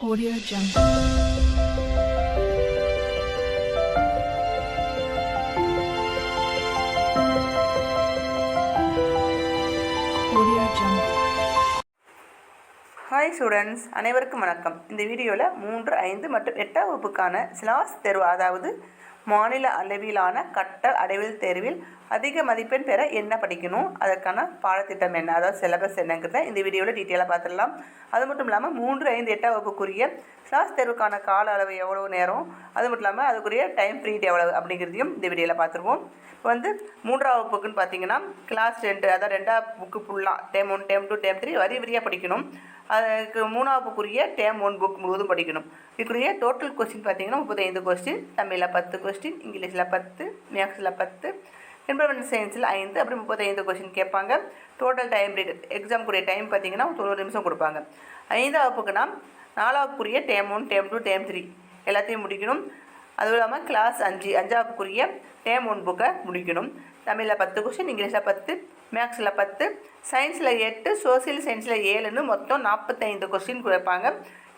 Audio Jungle. Audio Jungle. Hi students அனைவருக்கும் வணக்கம் இந்த வீடியோவில் மூன்று ஐந்து மற்றும் எட்டாம் வகுப்புக்கான சிலாஸ் தேர்வு அதாவது மாநில அளவிலான கட்ட அடைவில் தேர்வில் அதிக மதிப்பெண் பெற என்ன படிக்கணும்? அதற்கான பாடத்திட்டம் என்ன? அதாவது சிலபஸ் என்னங்கிறத இந்த வீடியோவில் டீட்டெயிலாக பார்த்துடலாம். அது மட்டும் இல்லாமல் மூன்று ஐந்து எட்டாம் வகுப்புக்குரிய கிளாஸ் தேர்வுக்கான கால அளவு எவ்வளோ நேரம்? அது மட்டும் இல்லாமல் அதுக்குரிய டைம் பீரியட் எவ்வளவு? அப்படிங்கிறதையும் இந்த வீடியோவில் பார்த்துருவோம். இப்போ வந்து மூன்றாவது வகுப்புக்குன்னு பார்த்தீங்கன்னா கிளாஸ் ரெண்டு அதாவது ரெண்டாவது புக்கு ஃபுல்லாக term one term two term three வரி வரியாக படிக்கணும். அதுக்கு மூணாவது புக்குரிய டேம் ஒன் புக் முழுவதும் படிக்கணும். இதுக்குரிய டோட்டல் கொஸ்டின் பார்த்தீங்கன்னா முப்பத்தைந்து கொஸ்டின் தமிழில் பத்து கொஸ்டின் இங்கிலீஷில் பத்து மேக்ஸில் பத்து என்வரன்மெண்ட் சயின்ஸில் ஐந்து அப்படி முப்பத்தைந்து கொஸ்டின் கேட்பாங்க. டோட்டல் டைம் எக்ஸாமுக்குரிய டைம் பார்த்தீங்கன்னா தொண்ணூறு நிமிஷம் கொடுப்பாங்க. ஐந்தாவது நாலாவதுக்குரிய term one term two term three எல்லாத்தையும் முடிக்கணும். அதுவும் இல்லாமல் கிளாஸ் அஞ்சு அஞ்சாவதுக்குரிய டேம் ஒன் புக்கை முடிக்கணும். தமிழில் பத்து கொஸ்டின் இங்கிலீஷில் பத்து மேக்ஸில் பத்து சயின்ஸில் எட்டு சோசியல் சயின்ஸில் ஏழுன்னு மொத்தம் நாற்பத்தைந்து கொஸ்டின் கொடுப்பாங்க.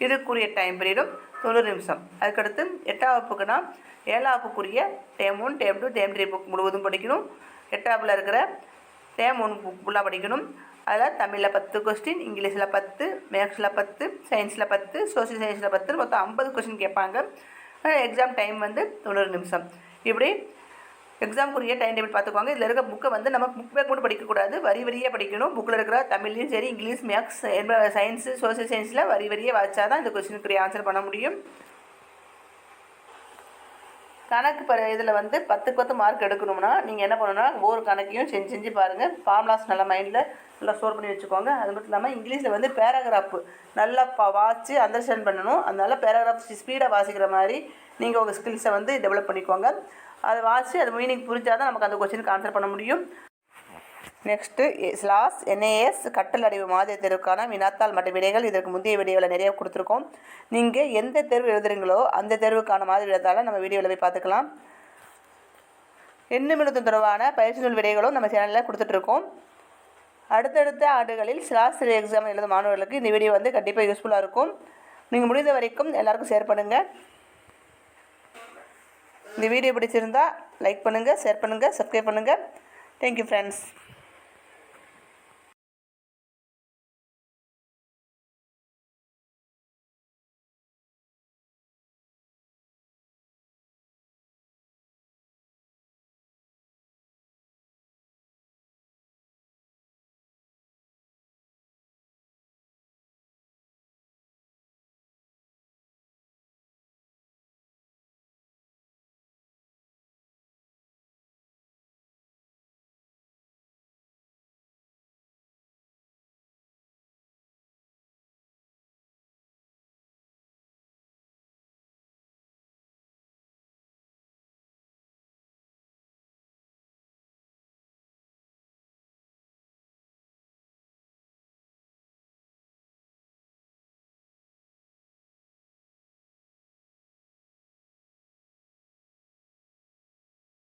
இதுக்குரிய டைம் பீரியடும் தொண்ணூறு நிமிஷம். அதுக்கடுத்து எட்டாம் வகுப்புக்குனா ஏழாம் வகுப்புக்குரிய term one term two term three book முழுவதும் படிக்கணும். எட்டாவில் இருக்கிற டேம் ஒன் புக் ஃபுல்லாக படிக்கணும். அதில் தமிழில் பத்து கொஸ்டின் இங்கிலீஷில் பத்து மேக்ஸில் பத்து சயின்ஸில் பத்து சோசியல் சயின்ஸில் பத்து மொத்தம் ஐம்பது கொஸ்டின் கேட்பாங்க. எக்ஸாம் டைம் வந்து தொண்ணூறு நிமிஷம். இப்படி எக்ஸாமுக்குரிய டைம் டேபிள் பார்த்துக்கோங்க. இதில் இருக்க புக்கை வந்து நம்ம புக் பேக் மட்டும் படிக்கக்கூடாது வரி வரியாக படிக்கணும். புக்கில் இருக்கிற தமிழ்லையும் சரி இங்கிலீஷ் மேக்ஸ் சயின்ஸு சோசியல் சயின்ஸில் வரி வரியாக வாச்சா தான் இந்த கொஸ்டினுக்குரிய ஆன்சர் பண்ண முடியும். கணக்கு ப இதில் வந்து பத்துக்கு பத்து மார்க் எடுக்கணும்னா நீங்கள் என்ன பண்ணணும்னா ஒவ்வொரு கணக்கையும் செஞ்சு செஞ்சு பாருங்கள் ஃபார்முலாஸ் நல்லா மைண்டில் நல்லா ஸ்டோர் பண்ணி வச்சுக்கோங்க. அது மட்டும் இல்லாமல் இங்கிலீஷில் வந்து பேராகிராஃப் நல்லா பா வாட்சி அண்டர்ஸ்டாண்ட் பண்ணணும். அதனால பேராகிராஃப் ஸ்பீடாக வாசிக்கிற மாதிரி நீங்கள் உங்கள் ஸ்கில்ஸை வந்து டெவலப் பண்ணிக்கோங்க. அதை வாசி அது மீனிங் புரிஞ்சால் தான் நமக்கு அந்த கொஸ்டினுக்கு ஆன்சர் பண்ண முடியும். நெக்ஸ்ட்டு ஸ்லாஸ் என்ஏஎஸ் கட்டல் அடைவு மாதிரி தேர்வுக்கான வினாத்தாள் மற்ற விடைகள் இதற்கு முந்தைய வீடியோவில் நிறைய கொடுத்துருக்கோம். நீங்கள் எந்த தேர்வு எழுதுறீங்களோ அந்த தேர்வுக்கான மாதிரி விடத்தால் நம்ம வீடியோவில் போய் பார்த்துக்கலாம். எண்ணு தொடர்பான பயிற்சி நூல் விடைகளும் நம்ம சேனலில் கொடுத்துட்ருக்கோம். அடுத்தடுத்த ஆண்டுகளில் ஸ்லாஸ் எக்ஸாம் எழுதும் மாணவர்களுக்கு இந்த வீடியோ வந்து கண்டிப்பாக யூஸ்ஃபுல்லாக இருக்கும். நீங்கள் முடிந்த வரைக்கும் எல்லாருக்கும் ஷேர் பண்ணுங்கள் இந்த வீடியோ பிடிச்சிருந்தா லைக் பண்ணுங்கள் ஷேர் பண்ணுங்கள் சப்ஸ்கிரைப் பண்ணுங்கள் தேங்க்யூ ஃப்ரெண்ட்ஸ்